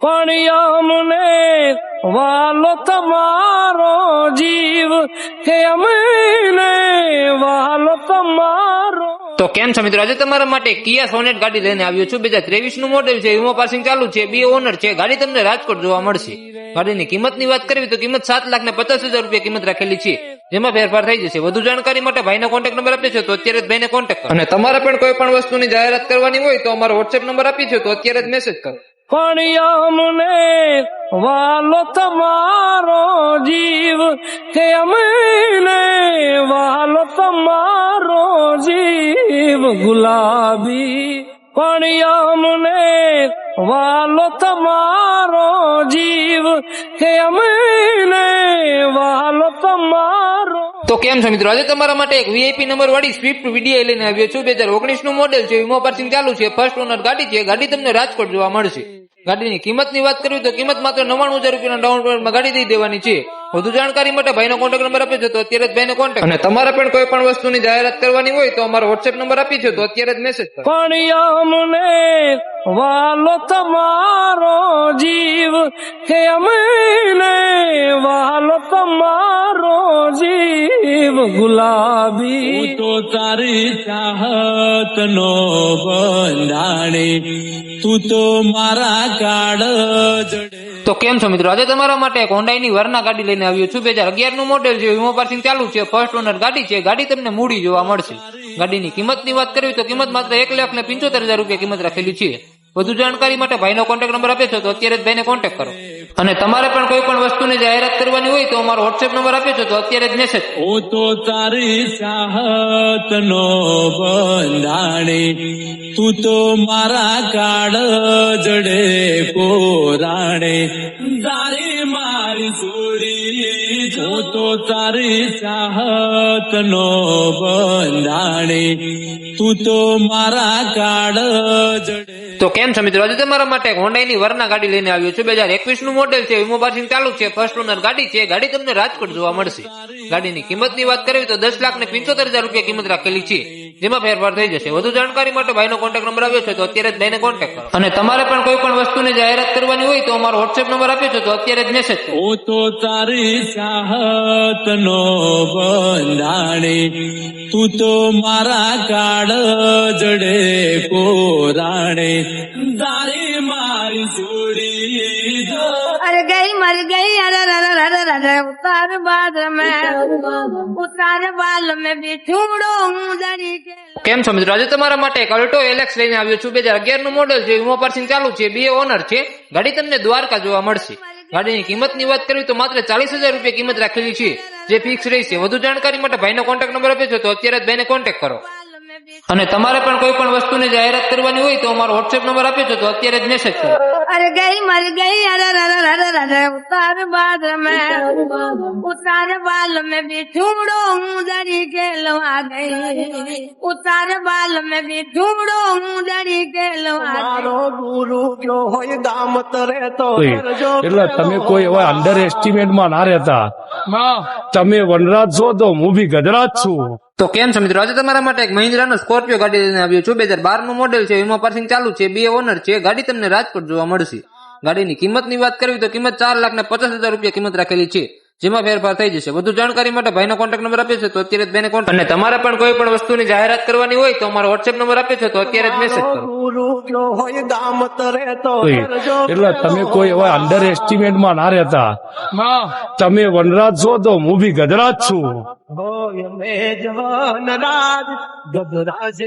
પણ અમને વાલો તમારો જીવ કે અમને વાલો તમારો તો કેમ છે મિત્રો? આજે તમારા માટે કિયા સોનેટ ગાડી લઈને આવ્યો છું. બે હજાર ત્રેવીસનું મોડેલ છે, વીમો પાસિંગ ચાલુ છે, બે ઓનર છે. ગાડી તમને રાજકોટ જોવા મળશે. ગાડીની કિંમતની વાત કરવી તો કિંમત સાત લાખ ને પચાસ હજાર રૂપિયા કિંમત રાખેલી છે. જેમાં ફેરફાર થઈ જશે. વધુ જાણકારી માટે ભાઈનો કોન્ટેક્ટ નંબર આપીએ છે તો અત્યારે જ ભાઈને કોન્ટેક્ટ અને તમારે પણ કોઈ પણ વસ્તુની જાહેરાત કરવાની હોય તો અમારો વોટ્સએપ નંબર આપીએ છે તો અત્યારે જ મેસેજ કરો. પણ અમને વાલો તમારો જીવ હે અમને વાલો તમારો જીવ ગુલાબી. પણ અમને વાલો તમારો જીવ હે અમને વાલો તમારો તો કેમ છો મિત્રો? આજે તમારા માટે એક વીઆઈપી નંબર વાળી સ્વિફ્ટ વીડીઆઈ લઈને આવ્યો છું. બે હજાર ઓગણીસનું મોડેલ છે. વીમો પાર્સિંગ ચાલુ છે. ફર્સ્ટ ઓનર ગાડી છે. ગાડી તમને રાજકોટ જોવા મળશે. ગાડીની કિંમતની વાત કરવી તો કિંમત માત્ર નવ્વાણું હજાર રૂપિયાના ડાઉન પેમેન્ટમાં ગાડી દઈ દેવાની છે. વધુ જાણકારી માટે ભાઈનો કોન્ટેક્ટ નંબર આપ્યો છે તો અત્યારે જ ભાઈનો કોન્ટેક્ટ અને તમારે પણ કોઈ પણ વસ્તુની જાહેરાત કરવાની હોય તો અમારો વોટ્સએપ નંબર આપી છે તો અત્યારે જ મેસેજ પણ અમને વાલો તમારો જીવ કે અમને ગુલાબી. તો તારી ચાહત નો બંધાણી તું તો મારા કાળ જડે. તો કેમ છો મિત્રો? આજે તમારા માટે એક હોન્ડાઈની વરના ગાડી લઈને આવ્યો છું. બે હજાર અગિયારનું મોડેલ છે વીમો પાર્સિંગ ચાલુ છે. ફર્સ્ટ ઓનર ગાડી છે. ગાડી તમને મૂડી જોવા મળશે. ગાડીની કિંમતની વાત કરવી તો કિંમત માત્ર એક લાખ ને પંચોતેર હજાર રૂપિયા કિંમત રાખેલી છે. વધુ જાણકારી માટે ભાઈનો કોન્ટેક્ટ નંબર આપ્યો છે તો અત્યારે જ ભાઈને કોન્ટેક્ટ કરો. અને તમારે પણ કોઈ પણ વસ્તુની જાહેરાત કરવાની હોય તો અમારો વોટ્સએપ નંબર આપ્યો છે તો અત્યારે જ મેસેજ હું તો તારી સાહત નો બંધાણી, તું તો મારા કાળ જડે પોરાણે. તારી મારી સોરી, હું તો તારી ચાહત નો બંધાણી, તું તો મારા કાળ જડે તો કેમ છે આજે તમારા માટે હોન્ડાઈની વરના ગાડી લઈને આવ્યો છું. બે હજાર એકવીસનું મોડેલ છે, વીમો પાસિંગ ચાલુ છે. ફર્સ્ટ ઓનર ગાડી છે. ગાડી તમને રાજકોટ જોવા મળશે. ગાડીની કિંમતની વાત કરવી તો દસ લાખ ને પંચોતેર હજાર રૂપિયા કિંમત રાખેલી છે. જેમાં ફેરફાર થઈ જશે. વધુ જાણકારી માટે ભાઈનો કોન્ટેક્ટ નંબર આવ્યો છે તો અત્યારે જ ભાઈને કોન્ટેક્ટ કરો. અને તમારે પણ કોઈ પણ વસ્તુની જાહેરાત કરવાની હોય તો અમારો વોટ્સએપ નંબર આપ્યો છે તો અત્યારે જ મેસેજ કરો. હું તો તારી ચાહત નો બંધાણી તું તો મારા કાળ જડે કોરાણે તારી अरे गई मर गई अरे अरे अरे अरे अरे उतार बाद में उतार बाल में बिठूड़ो हूँ दरी के કેમ છો મિત્રો આજે તમારા માટે એક અલ્ટો એલેક્સ લઈને આવ્યો છું બે હજાર અગિયાર નું મોડેલ છે વીમો પાર્સિંગ ચાલુ છે બે ઓનર છે ગાડી તમને દ્વારકા જોવા મળશે ગાડીની કિંમતની વાત કરવી તો માત્ર ચાલીસ હજાર રૂપિયા કિંમત રાખેલી છે જે ફિક્સ રહેશે વધુ જાણકારી માટે ભાઈનો કોન્ટેક્ટ નંબર આપ્યો છે તો અત્યારે જ ભાઈને કોન્ટેક્ટ કરો बाल में અને તમારે પણ કોઈ પણ વસ્તુની જાહેરાત કરવાની હોય તો અમારો વોટ્સએપ નંબર આપ્યો તો અત્યારે જ મેસેજ કરો અરે ગઈ મારી ગઈ અરે ઉતાર બાદ મેં ઉતાર બાલ મેં બી ઝુમડો હું ડરી ગેલવા ગઈ. ઉતાર બાલ મેં બી ઝુમડો હું ડરી ગેલવા મારો ગુરુ જો હોય ગામ તરે તો એટલે તમે કોઈ એવા અંડર એસ્ટિમેટમાં ના રહેતા. તમે વનરાજ છો તો હું બી ગજરાજ છું. તો કેમ છે આજે તમારા માટે એક મહિન્દ્રાનો સ્કોર્પિયો ગાડી લઈને આવ્યો છું. બે હજાર બારનું મોડેલ છે, એમાં પાર્સિંગ ચાલુ છે. બે ઓનર છે. ગાડી તમને રાજકોટ જોવા મળશે. ગાડીની કિંમતની વાત કરવી તો કિંમત ચાર લાખ ને પચાસ હજાર રૂપિયા કિંમત રાખેલી છે. જેમાં ફેરફાર થઈ જશે. વધુ જાણકારી માટે ભાઈનો કોન્ટેક્ટ નંબર આપ્યો છે તો અત્યારે જ બેને કોન્ટેક્ટ અને તમારે પણ કોઈ પણ વસ્તુની જાહેરાત કરવાની હોય તો અમારો વોટ્સએપ નંબર આપ્યો છે તો અત્યારે જ મેસેજ કરો. હોય એટલે તમે કોઈ એવા અંડર એસ્ટિમેટમાં ના રહેતા. તમે વનરાજ છો તો હું બી ગજરાજ છું. ગજરાજ